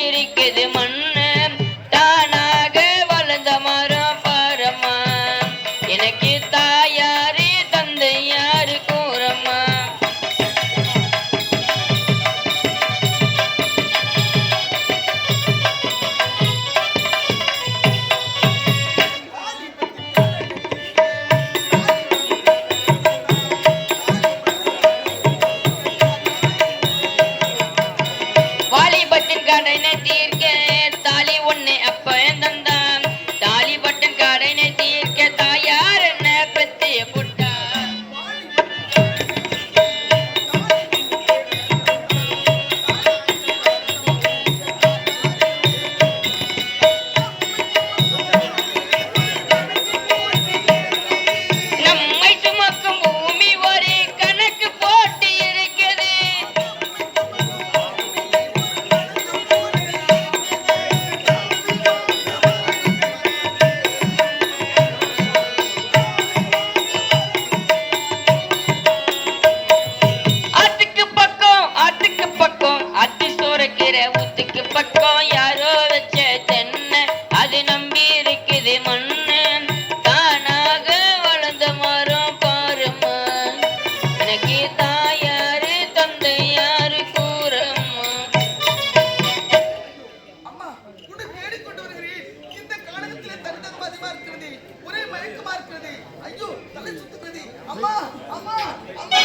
இருக்குது மண்ணு. வருகிறது ஒரே மயக்கமா இருக்கிறது. ஐயோ தலை சுத்துகிறது. அம்மா அம்மா அம்மா.